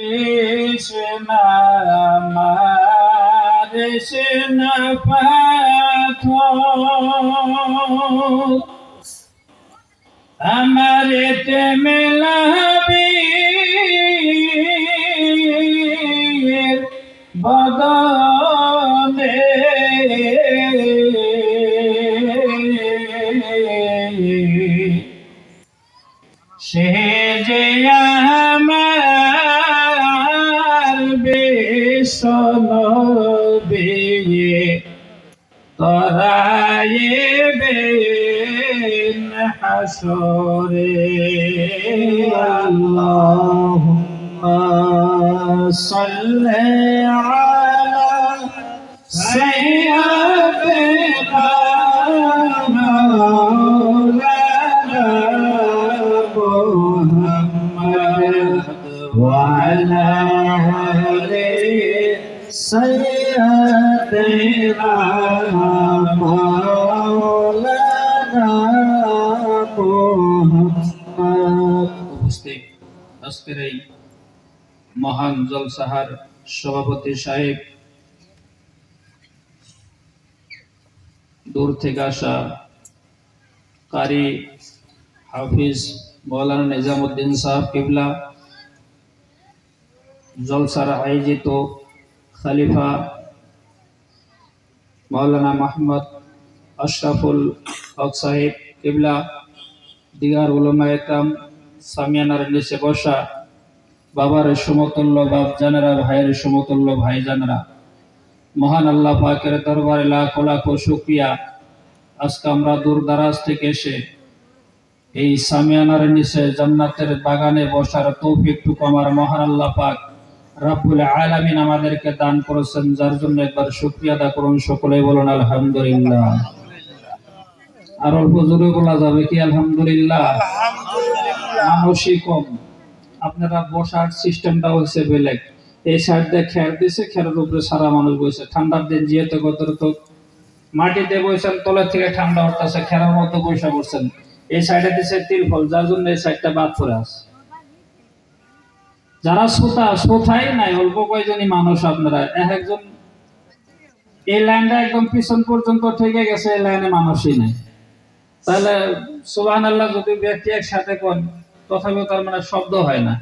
Krishna Krishna path আমার মেলাবি বদনে صلابي طيب حسوري اللهم صل على سيدنا محمد وعلى آله سيدنا مولانا محمد উপস্থিত আজকের এই মহান জলসাহার সভাপতি সাহেব দূর থেকে আসা কারি হাফিজ মৌলানা নিজামুদ্দিন সাহেব কিবলা জলসার আয়োজিত খালিফা মৌলানা মাহমদ আশরাফুল হক সাহেব, কিবলা, দিগার উলমা একরাম, সামিয়ানার নিচে বসা, বাবার সমতুল্য বাপ জানেরা, ভাইয়ের সমতুল্য ভাই জানেরা। মহান আল্লাহ পাকের দরবারে লাখ লাখ শুক্রিয়া। আজকে আমরা দূর দারাজ থেকে এসে এই সামিয়ানার নিচে জান্নাতের বাগানে বসার তৌফিকটুকু আমার মহান আল্লাহ পাক রাব্বুল আলামিন আমাদেরকে দান করেছেন যার জন্য একবার শুক্রিয়া আদা করুন। সকলেই বলুন আলহামদুলিল্লাহ। আর অল্প জোরে বলা যাবে কি আলহামদুলিল্লাহ। মানুষই কম। আপনারা বসার সিস্টেমটা হচ্ছে বেলেগ। এই সাইড দিয়ে খের দিছে খেরের উপরে সারা মানুষ বসে ঠান্ডার দিন যেহেতু কত তো মাটিতে বসেন তলের থেকে ঠান্ডা উঠতেছে খেরার মতো বসে করছেন এই সাইডে দিছে তিরফল যার জন্য এই সাইডটা বাদ করে আছে। যারা শ্রোতা, শ্রোতাই নাই, অল্প কয়জনই মানুষ আপনারা। এক একজন এই লাইনটা একদম পিছন পর্যন্ত ঠেকে গেছে, এই লাইনে মানুষই নাই। তাহলে সুবাহ আল্লাহ যদি ব্যক্তি একসাথে কোন তথাপিও তার মানে শব্দ হয় না।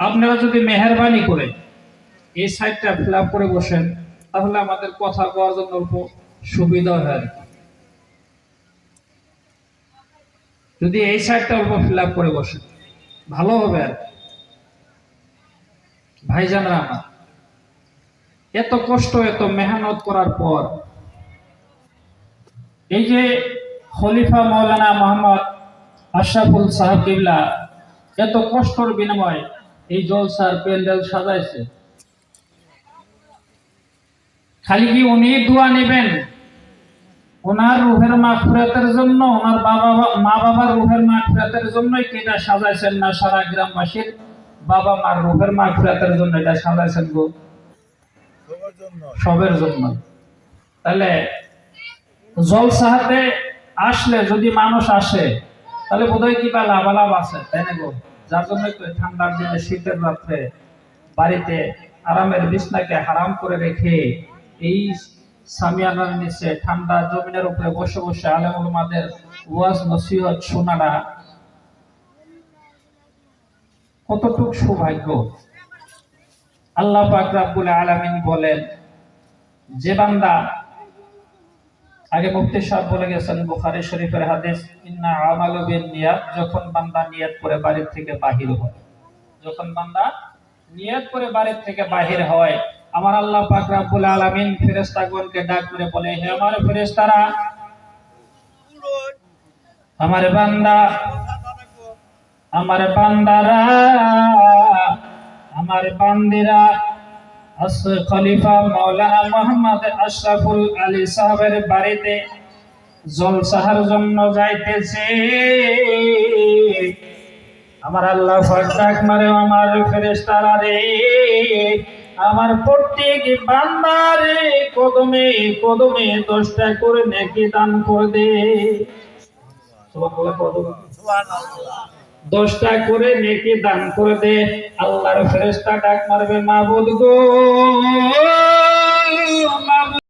আপনারা যদি মেহরবানি করে এই সাইডটা ফিল করে বসেন, তাহলে আমাদের কথা কওয়ার জন্য অল্প সুবিধা হয় আর। যদি এই সাইডটা অল্প ফিল করে বসেন। ভালো হবে আর। ভাইজানরা আমার এত কষ্ট, এত মেহনত করার পর এই যে খলিফা মৌলানা মোহাম্মদ আশরাফুল সাহেব এত কষ্টর বিনিময়ে এই জলসার প্যান্ডেল সাজাইছে। খালি কি উনি দোয়া নেবেন? ওনার রুহের মাগফিরাতের জন্য ওনার বাবা মা বাবার রুহের মাগফিরাতের জন্যই কি এটা সাজাইছেন না সারা গ্রামবাসীর বাবা মার রুহের মাগফিরাতের জন্য এটা সাজাইছেন গো? সবের জন্য। তাহলে জলসাহাতে আসলে যদি মানুষ আসে তাহলে বোধহয় কিবা লাভালাভ আছে তাই না গো? যার জন্য তো ঠান্ডার দিনে শীতের রাত্রে বাড়িতে আরামের বিছনাকে হারাম করে রেখে এই সামিয়ানার নিচে ঠান্ডা জমিনের উপরে বসে বসে আলেমুলমাদের ওয়াজ, নসিহত কতটুক সৌভাগ্য। আল্লাহ আলামিন বলেন, যে বান্দা আগে মুফতি সাহেব বলে গেছেন বুখারী শরীফের হাদিস, ইন্না নিয়াত যখন বান্দা নিয়ত করে বাড়ি থেকে বাহির হয়। যখন বান্দা নিয়ত করে বাড়ি থেকে বাহির হয় আমার আল্লাহ পাক রাব্বুল আলামিন ফেরেশতাগণকে ডাক করে বলে, হে আমার ফেরেশতারা, আমার বান্দা, আমার বান্দারা, আমার বান্দিরা খলিফা মাওলানা মোহাম্মদ আশরাফুল আলী সাহেবের বাড়িতে জলসাহার জন্য যাইতেছে। আমার আল্লাহ ফাক মারে আমার ফেরেশতারা রে আমার প্রত্যেক বান্দারে কদমে কদমে দশটা করে নেকি দান করে দে। দশটা করে নেকি দান করে দে। আল্লাহর ফেরেস্তা ডাক মারবে, মাহবুদ গো!